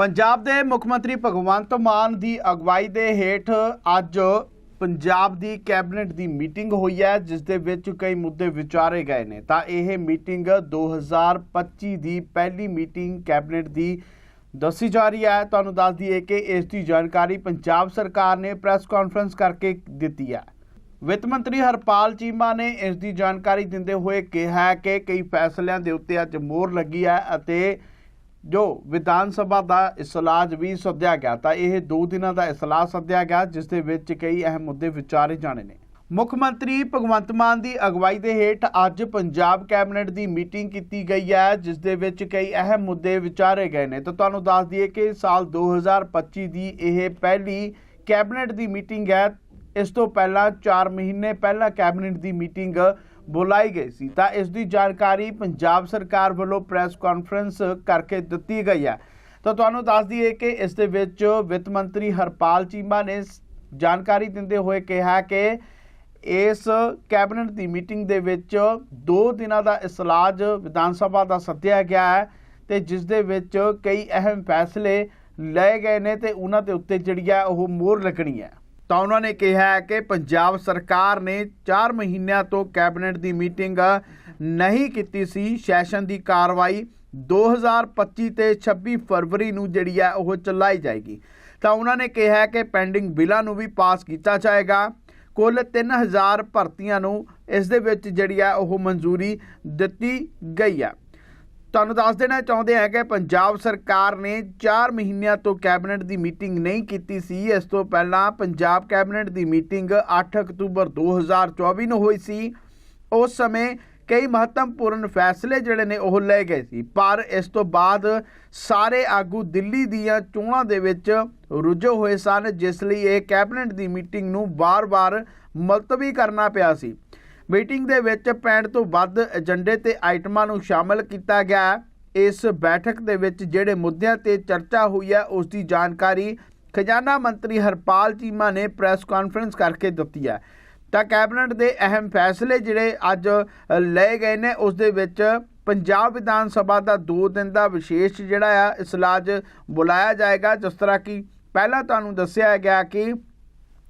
ਪੰਜਾਬ ਦੇ ਮੁੱਖ ਮੰਤਰੀ ਭਗਵੰਤ ਮਾਨ ਦੀ ਅਗਵਾਈ ਦੇ ਹੇਠ ਅੱਜ ਪੰਜਾਬ ਦੀ ਕੈਬਨਿਟ ਦੀ ਮੀਟਿੰਗ ਹੋਈ ਹੈ, ਜਿਸ ਦੇ ਵਿੱਚ ਕਈ ਮੁੱਦੇ ਵਿਚਾਰੇ ਗਏ ਨੇ। ਤਾਂ ਇਹ ਮੀਟਿੰਗ 2025 ਦੀ ਪਹਿਲੀ ਮੀਟਿੰਗ ਕੈਬਨਿਟ ਦੀ ਦੱਸੀ ਜਾ ਰਹੀ ਹੈ। ਤੁਹਾਨੂੰ ਦੱਸ ਦਈਏ ਕਿ ਇਸ ਦੀ ਜਾਣਕਾਰੀ ਪੰਜਾਬ ਸਰਕਾਰ ਨੇ ਪ੍ਰੈਸ ਕਾਨਫਰੰਸ ਕਰਕੇ ਦਿੱਤੀ ਹੈ। ਵਿੱਤ ਮੰਤਰੀ ਹਰਪਾਲ ਚੀਮਾ ਨੇ ਇਸ ਦੀ ਜਾਣਕਾਰੀ ਦਿੰਦੇ ਹੋਏ ਕਿਹਾ ਹੈ ਕਿ ਕਈ ਫੈਸਲਿਆਂ ਦੇ ਉੱਤੇ ਅੱਜ ਮੋਹਰ ਲੱਗੀ ਹੈ ਅਤੇ ਜੋ ਵਿਧਾਨ ਸਭਾ ਦਾ ਇਸਲਾਜ ਵੀ ਸੱਦਿਆ ਗਿਆ ਤਾਂ ਇਹ 2 ਦਿਨਾਂ ਦਾ ਇਸਲਾਜ ਸੱਦਿਆ ਗਿਆ, ਜਿਸ ਦੇ ਵਿੱਚ ਕਈ ਅਹਿਮ ਮੁੱਦੇ ਵਿਚਾਰੇ ਜਾਣੇ ਨੇ। ਮੁੱਖ ਮੰਤਰੀ ਭਗਵੰਤ ਮਾਨ ਦੀ ਅਗਵਾਈ ਦੇ ਹੇਠ ਅੱਜ ਪੰਜਾਬ ਕੈਬਨਿਟ ਦੀ ਮੀਟਿੰਗ ਕੀਤੀ ਗਈ ਹੈ, ਜਿਸ ਦੇ ਵਿੱਚ ਕਈ ਅਹਿਮ ਮੁੱਦੇ ਵਿਚਾਰੇ ਗਏ ਨੇ। ਤਾਂ ਤੁਹਾਨੂੰ ਦੱਸ ਦਈਏ ਕਿ ਸਾਲ 2025 ਦੀ ਇਹ ਪਹਿਲੀ ਕੈਬਨਿਟ ਦੀ ਮੀਟਿੰਗ ਹੈ। ਇਸ ਤੋਂ ਪਹਿਲਾਂ 4 ਮਹੀਨੇ ਪਹਿਲਾਂ ਕੈਬਨਿਟ ਦੀ ਮੀਟਿੰਗ ਬੁਲਾਈ ਗਈ ਸੀ ਤਾਂ ਇਸ ਦੀ ਜਾਣਕਾਰੀ ਪੰਜਾਬ ਸਰਕਾਰ ਵੱਲੋਂ ਪ੍ਰੈਸ ਕਾਨਫਰੰਸ ਕਰਕੇ ਦਿੱਤੀ ਗਈ ਹੈ। ਤਾਂ ਤੁਹਾਨੂੰ ਦੱਸ ਦਈਏ ਕਿ ਇਸ ਦੇ ਵਿੱਚ ਵਿੱਤ ਮੰਤਰੀ ਹਰਪਾਲ ਚੀਮਾ ਨੇ ਜਾਣਕਾਰੀ ਦਿੰਦੇ ਹੋਏ ਕਿਹਾ ਕਿ ਇਸ ਕੈਬਨਿਟ ਦੀ ਮੀਟਿੰਗ ਦੇ ਵਿੱਚ 2 ਦਿਨਾਂ ਦਾ ਇਸਲਾਜ ਵਿਧਾਨ ਸਭਾ ਦਾ ਸੱਦਿਆ ਗਿਆ ਹੈ ਤੇ ਜਿਸ ਦੇ ਵਿੱਚ ਕਈ ਅਹਿਮ ਫੈਸਲੇ ਲਏ ਗਏ ਨੇ ਤੇ ਉਹਨਾਂ ਦੇ ਉੱਤੇ ਜਿਹੜੀ ਹੈ ਉਹ ਮੋਹਰ ਲੱਗਣੀ ਹੈ। ਤਾਂ ਉਹਨਾਂ ਨੇ ਕਿਹਾ ਕਿ ਪੰਜਾਬ ਸਰਕਾਰ ਨੇ 4 ਮਹੀਨਿਆਂ ਤੋਂ ਕੈਬਨਿਟ ਦੀ ਮੀਟਿੰਗ ਨਹੀਂ ਕੀਤੀ ਸੀ। ਸੈਸ਼ਨ ਦੀ ਕਾਰਵਾਈ 2025 ਤੇ 26 ਫਰਵਰੀ ਨੂੰ ਜਿਹੜੀ ਹੈ ਉਹ ਚਲਾਈ ਜਾਏਗੀ। ਤਾਂ ਉਹਨਾਂ ਨੇ ਕਿਹਾ ਕਿ ਪੈਂਡਿੰਗ ਬਿੱਲਾਂ ਨੂੰ ਵੀ ਪਾਸ ਕੀਤਾ ਜਾਏਗਾ। ਕੁੱਲ 3000 ਭਰਤੀਆਂ ਨੂੰ ਇਸ ਦੇ ਵਿੱਚ ਜਿਹੜੀ ਹੈ ਉਹ ਮਨਜ਼ੂਰੀ ਦਿੱਤੀ ਗਈ ਹੈ। ਤੁਹਾਨੂੰ ਦੱਸ ਦੇਣਾ, ਚਾਹੁੰਦੇ ਹਾਂ ਕਿ ਪੰਜਾਬ ਸਰਕਾਰ ਨੇ 4 ਮਹੀਨਿਆਂ ਤੋਂ ਕੈਬਨਿਟ ਦੀ ਮੀਟਿੰਗ ਨਹੀਂ ਕੀਤੀ ਸੀ। ਇਸ ਤੋਂ ਪਹਿਲਾਂ ਪੰਜਾਬ ਕੈਬਨਿਟ ਦੀ ਮੀਟਿੰਗ 8 ਅਕਤੂਬਰ 2024 ਨੂੰ ਹੋਈ ਸੀ। ਉਸ ਸਮੇਂ ਕਈ ਮਹੱਤਵਪੂਰਨ ਫੈਸਲੇ ਜਿਹੜੇ ਨੇ ਉਹ ਲਏ ਗਏ ਸੀ। ਪਰ ਇਸ ਤੋਂ ਬਾਅਦ ਸਾਰੇ ਆਗੂ ਦਿੱਲੀ ਦੀਆਂ ਚੋਣਾਂ ਦੇ ਵਿੱਚ ਰੁੱਝੇ ਹੋਏ ਸਨ, ਜਿਸ ਲਈ ਇਹ ਕੈਬਨਿਟ ਦੀ ਮੀਟਿੰਗ ਨੂੰ ਵਾਰ-ਵਾਰ ਮੁਲਤਵੀ ਕਰਨਾ ਪਿਆ ਸੀ। ਮੀਟਿੰਗ ਦੇ ਵਿੱਚ 65 ਤੋਂ ਵੱਧ ਏਜੰਡੇ ਤੇ ਆਈਟਮਾਂ ਨੂੰ ਸ਼ਾਮਲ ਕੀਤਾ ਗਿਆ। ਇਸ ਬੈਠਕ ਦੇ ਵਿੱਚ ਜਿਹੜੇ ਮੁੱਦਿਆਂ ਤੇ ਚਰਚਾ ਹੋਈ ਹੈ, ਉਸ ਦੀ ਜਾਣਕਾਰੀ ਖਜ਼ਾਨਾ ਮੰਤਰੀ ਹਰਪਾਲ ਚੀਮਾ ਨੇ ਪ੍ਰੈਸ ਕਾਨਫਰੰਸ ਕਰਕੇ ਦਿੱਤੀ ਹੈ। ਤਾਂ ਕੈਬਨਿਟ ਦੇ ਅਹਿਮ ਫੈਸਲੇ ਜਿਹੜੇ ਅੱਜ ਲਏ ਗਏ ਨੇ, ਉਸ ਦੇ ਵਿੱਚ ਪੰਜਾਬ ਵਿਧਾਨ ਸਭਾ ਦਾ 2 ਦਿਨ ਦਾ ਵਿਸ਼ੇਸ਼ ਜਿਹੜਾ ਆ ਇਸਲਾਜ ਬੁਲਾਇਆ ਜਾਏਗਾ। ਜਿਸ ਤਰ੍ਹਾਂ ਕਿ ਪਹਿਲਾਂ ਤੁਹਾਨੂੰ ਦੱਸਿਆ ਗਿਆ ਕਿ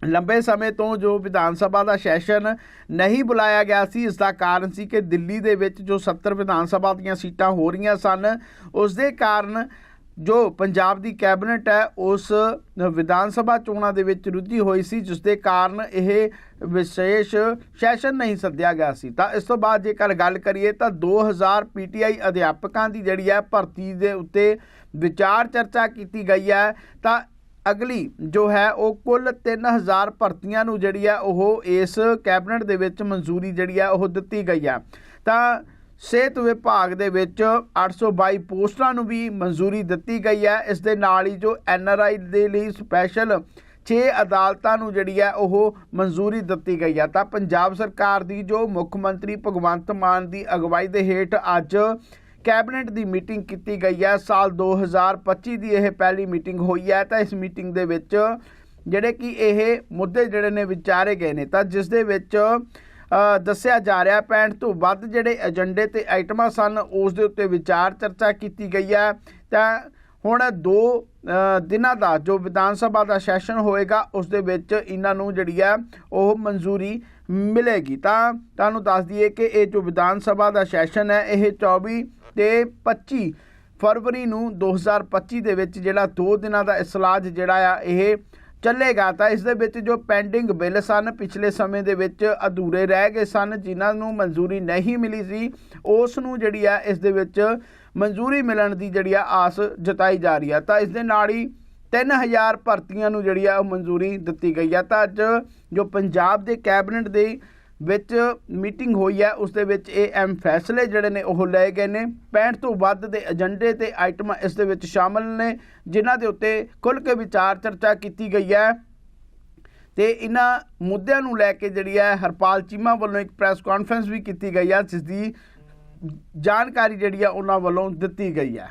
ਲੰਬੇ ਸਮੇਂ ਤੋਂ ਜੋ ਵਿਧਾਨ ਸਭਾ ਦਾ ਸੈਸ਼ਨ ਨਹੀਂ ਬੁਲਾਇਆ ਗਿਆ ਸੀ, ਇਸ ਦਾ ਕਾਰਨ ਸੀ ਕਿ ਦਿੱਲੀ ਦੇ ਵਿੱਚ ਜੋ 70 ਵਿਧਾਨ ਸਭਾ ਦੀਆਂ ਸੀਟਾਂ ਹੋ ਰਹੀਆਂ ਸਨ, ਉਸ ਦੇ ਕਾਰਨ ਜੋ ਪੰਜਾਬ ਦੀ ਕੈਬਨਿਟ ਹੈ, ਉਸ ਵਿਧਾਨ ਸਭਾ ਚੋਣਾਂ ਦੇ ਵਿੱਚ ਰੁੱਝੀ ਹੋਈ ਸੀ, ਜਿਸ ਦੇ ਕਾਰਨ ਇਹ ਵਿਸ਼ੇਸ਼ ਸੈਸ਼ਨ ਨਹੀਂ ਸੱਦਿਆ ਗਿਆ ਸੀ। ਤਾਂ ਇਸ ਤੋਂ ਬਾਅਦ ਜੇਕਰ ਗੱਲ ਕਰੀਏ ਤਾਂ 2000 ਪੀਟੀਆਈ ਅਧਿਆਪਕਾਂ ਦੀ ਜਿਹੜੀ ਹੈ, ਭਰਤੀ ਦੇ ਉੱਤੇ ਵਿਚਾਰ ਚਰਚਾ ਕੀਤੀ ਗਈ ਹੈ। ਤਾਂ ਅਗਲੀ, ਜੋ ਹੈ ਉਹ ਕੁੱਲ 3000 ਭਰਤੀਆਂ ਨੂੰ ਜਿਹੜੀ ਹੈ ਉਹ ਇਸ ਕੈਬਨਿਟ ਦੇ ਵਿੱਚ ਮਨਜ਼ੂਰੀ ਜਿਹੜੀ ਹੈ ਉਹ ਦਿੱਤੀ ਗਈ ਹੈ। ਤਾਂ ਸਿਹਤ ਵਿਭਾਗ ਦੇ ਵਿੱਚ 822 ਪੋਸਟਾਂ ਨੂੰ ਵੀ ਮਨਜ਼ੂਰੀ ਦਿੱਤੀ ਗਈ ਹੈ। ਇਸ ਦੇ ਨਾਲ ਹੀ ਜੋ ਐਨਆਰਆਈ ਦੇ ਲਈ ਸਪੈਸ਼ਲ 6 ਅਦਾਲਤਾਂ ਨੂੰ ਜਿਹੜੀ ਹੈ ਉਹ ਮਨਜ਼ੂਰੀ ਦਿੱਤੀ ਗਈ ਹੈ। ਤਾਂ ਪੰਜਾਬ ਸਰਕਾਰ ਦੀ ਜੋ ਮੁੱਖ ਮੰਤਰੀ ਭਗਵੰਤ ਮਾਨ ਦੀ ਅਗਵਾਈ ਦੇ ਹੇਠ ਅੱਜ ਕੈਬਨਿਟ ਦੀ ਮੀਟਿੰਗ ਕੀਤੀ ਗਈ ਹੈ। ਸਾਲ 2025 ਦੀ ਇਹ ਪਹਿਲੀ ਮੀਟਿੰਗ ਹੋਈ ਹੈ ਤਾਂ ਇਸ ਮੀਟਿੰਗ ਦੇ ਵਿੱਚ ਜਿਹੜੇ ਕਿ ਇਹ ਮੁੱਦੇ ਜਿਹੜੇ ਨੇ ਵਿਚਾਰੇ ਗਏ ਨੇ। ਤਾਂ ਜਿਸ ਦੇ ਵਿੱਚ ਦੱਸਿਆ ਜਾ ਰਿਹਾ 65 ਤੋਂ ਵੱਧ ਜਿਹੜੇ ਏਜੰਡੇ ਤੇ ਆਈਟਮਾਂ ਸਨ, ਉਸ ਦੇ ਉੱਤੇ ਵਿਚਾਰ ਚਰਚਾ ਕੀਤੀ ਗਈ ਹੈ। ਤਾਂ ਹੁਣ ਦੋ ਦਿਨਾਂ ਦਾ ਜੋ ਵਿਧਾਨ ਸਭਾ ਦਾ ਸੈਸ਼ਨ ਹੋਏਗਾ, ਉਸ ਦੇ ਵਿੱਚ ਇਹਨਾਂ ਨੂੰ ਜਿਹੜੀ ਹੈ, ਉਹ ਮਨਜ਼ੂਰੀ ਮਿਲੇਗੀ। ਤਾਂ ਤੁਹਾਨੂੰ ਦੱਸ ਦਈਏ ਕਿ ਇਹ ਜੋ ਵਿਧਾਨ ਸਭਾ ਦਾ ਸੈਸ਼ਨ ਹੈ, ਇਹ 24 ਤੇ 25 ਫਰਵਰੀ ਨੂੰ 2025 ਦੇ ਵਿੱਚ ਜਿਹੜਾ 2 ਦਿਨਾਂ ਦਾ ਇਸਲਾਜ ਜਿਹੜਾ ਆ, ਇਹ ਚੱਲੇਗਾ। ਤਾਂ ਇਸ ਦੇ ਵਿੱਚ ਜੋ ਪੈਂਡਿੰਗ ਬਿੱਲ ਸਨ, ਪਿਛਲੇ ਸਮੇਂ ਦੇ ਵਿੱਚ ਅਧੂਰੇ ਰਹਿ ਗਏ ਸਨ, ਜਿਨ੍ਹਾਂ ਨੂੰ ਮਨਜ਼ੂਰੀ ਨਹੀਂ ਮਿਲੀ ਸੀ, ਉਸ ਨੂੰ ਜਿਹੜੀ ਆ, ਇਸ ਦੇ ਵਿੱਚ ਮਨਜ਼ੂਰੀ ਮਿਲਣ ਦੀ ਜਿਹੜੀ ਆ, ਆਸ ਜਤਾਈ ਜਾ ਰਹੀ ਆ। ਤਾਂ ਇਸ ਦੇ ਨਾਲ ਹੀ 3000 ਭਰਤੀਆਂ ਨੂੰ ਜਿਹੜੀ ਆ, ਉਹ ਮਨਜ਼ੂਰੀ ਦਿੱਤੀ ਗਈ ਆ। ਤਾਂ ਅੱਜ ਜੋ ਪੰਜਾਬ ਦੇ ਕੈਬਨਿਟ ਦੇ ਵਿੱਚ ਮੀਟਿੰਗ ਹੋਈ ਹੈ, ਉਸ ਦੇ ਵਿੱਚ ਇਹ ਅਹਿਮ ਫੈਸਲੇ ਜਿਹੜੇ ਨੇ ਉਹ ਲਏ ਗਏ ਨੇ। 65 ਤੋਂ ਵੱਧ ਦੇ ਏਜੰਡੇ ਤੇ ਆਈਟਮਾਂ ਇਸ ਦੇ ਵਿੱਚ ਸ਼ਾਮਲ ਨੇ, ਜਿਨ੍ਹਾਂ ਦੇ ਉੱਤੇ ਖੁੱਲ੍ਹ ਕੇ ਵਿਚਾਰ ਚਰਚਾ ਕੀਤੀ ਗਈ ਹੈ। ਤੇ ਇਹਨਾਂ ਮੁੱਦਿਆਂ ਨੂੰ ਲੈ ਕੇ ਜਿਹੜੀ ਹੈ, ਹਰਪਾਲ ਚੀਮਾ ਵੱਲੋਂ ਇੱਕ ਪ੍ਰੈਸ ਕਾਨਫਰੰਸ ਵੀ ਕੀਤੀ ਗਈ ਹੈ, ਜਿਸ ਦੀ ਜਾਣਕਾਰੀ ਜਿਹੜੀ ਹੈ, ਉਹਨਾਂ ਵੱਲੋਂ ਦਿੱਤੀ ਗਈ ਹੈ।